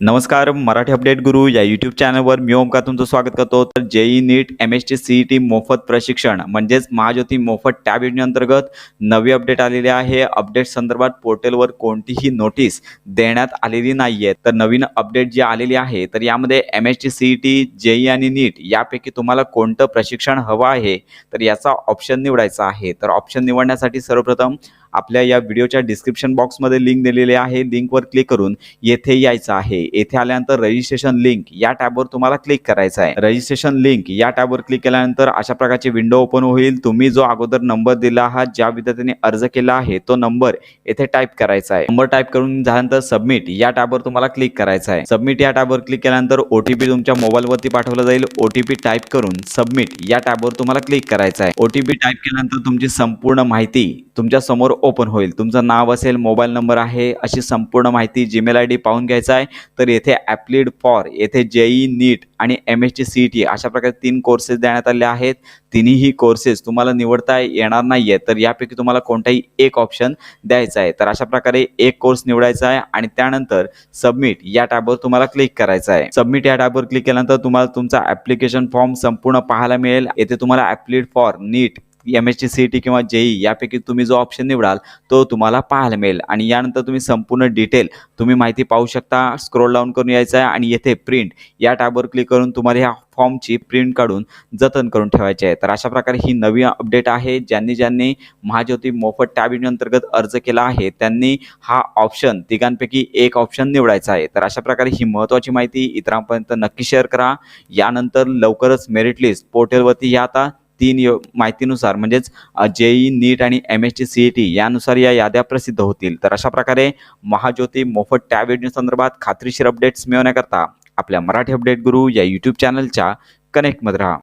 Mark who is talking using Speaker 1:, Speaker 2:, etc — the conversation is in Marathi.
Speaker 1: नमस्कार मराठी अपडेट गुरु या यूट्यूब चॅनलवर मी ओमका तुमचं स्वागत करतो. तर JEE NEET M S T C T मोफत प्रशिक्षण म्हणजेच महाज्योती मोफत टॅब योजनेअंतर्गत नवी अपडेट आलेले आहे. अपडेट संदर्भात पोर्टलवर कोणतीही नोटीस देण्यात आलेली नाहीये. तर नवीन अपडेट जी आलेली आहे तर यामध्ये M S T C T JEE आणि नीट यापैकी तुम्हाला कोणतं प्रशिक्षण हवं आहे तर याचा ऑप्शन निवडायचा आहे. तर ऑप्शन निवडण्यासाठी सर्वप्रथम आपल्या या व्हिडिओच्या डिस्क्रिप्शन बॉक्समध्ये लिंक दिलेली आहे. लिंकवर क्लिक करून येथे यायचं आहे. येथे आल्यानंतर रजिस्ट्रेशन लिंक या टॅबवर तुम्हाला क्लिक करायचं आहे. रजिस्ट्रेशन लिंक या टॅबवर क्लिक केल्यानंतर अशा प्रकारची विंडो ओपन होईल. तुम्ही जो अगोदर नंबर दिला आहात ज्या विद्यार्थ्यांनी अर्ज केला आहे तो नंबर येथे टाईप करायचा आहे. नंबर टाईप करून झाल्यानंतर सबमिट या टॅबवर तुम्हाला क्लिक करायचं आहे. सबमिट या टॅबवर क्लिक केल्यानंतर ओटीपी तुमच्या मोबाईलवरती पाठवला जाईल. ओटीपी टाईप करून सबमिट या टॅबवर तुम्हाला क्लिक करायचं आहे. ओटीपी टाईप केल्यानंतर तुमची संपूर्ण माहिती तुमच्यासमोर ओपन होईल. तुमचं नाव असेल मोबाईल नंबर आहे अशी संपूर्ण माहिती जीमेल आय डी पाहून घ्यायचा आहे. तर येथे ॲप्लिड फॉर येथे जेई नीट आणि M S T C T अशा प्रकारे तीन कोर्सेस देण्यात आले आहेत. तिन्हीही कोर्सेस तुम्हाला निवडता येणार नाही आहेत तर यापैकी तुम्हाला कोणताही एक ऑप्शन द्यायचा आहे. तर अशा प्रकारे एक कोर्स निवडायचा आहे आणि त्यानंतर सबमिट या टॅबवर तुम्हाला क्लिक करायचं आहे. सबमिट या टॅबवर क्लिक केल्यानंतर तुम्हाला तुमचा ॲप्लिकेशन फॉर्म संपूर्ण पाहायला मिळेल. येथे तुम्हाला applied for NEET M S T C T किंवा जेई यापैकी तुम्ही जो ऑप्शन निवडाल तो तुम्हाला पाहायला मिळेल. आणि यानंतर तुम्ही संपूर्ण डिटेल तुम्ही माहिती पाहू शकता. स्क्रोल डाऊन करून यायचं आहे आणि येथे प्रिंट या टॅबवर क्लिक करून तुम्हाला ह्या फॉर्मची प्रिंट काढून जतन करून ठेवायची आहे. तर अशा प्रकारे ही नवी अपडेट आहे ज्यांनी ज्यांनी महाज्योती मोफत टॅब अंतर्गत अर्ज केला आहे त्यांनी हा ऑप्शन तिघांपैकी एक ऑप्शन निवडायचा आहे. तर अशा प्रकारे ही महत्त्वाची माहिती इतरांपर्यंत नक्की शेअर करा. यानंतर लवकरच मेरिट लिस्ट पोर्टलवरती या आता तीन यो माहितीनुसार म्हणजेच जेई नीट आणि M S T C E T यानुसार या याद्या प्रसिद्ध होतील. तर अशा प्रकारे महाज्योती मोफत टॅब योजनेसंदर्भात खात्रीशीर अपडेट्स मिळवण्याकरता आपल्या मराठी अपडेट गुरु या यूट्यूब चॅनलच्या कनेक्टमध्ये राहा.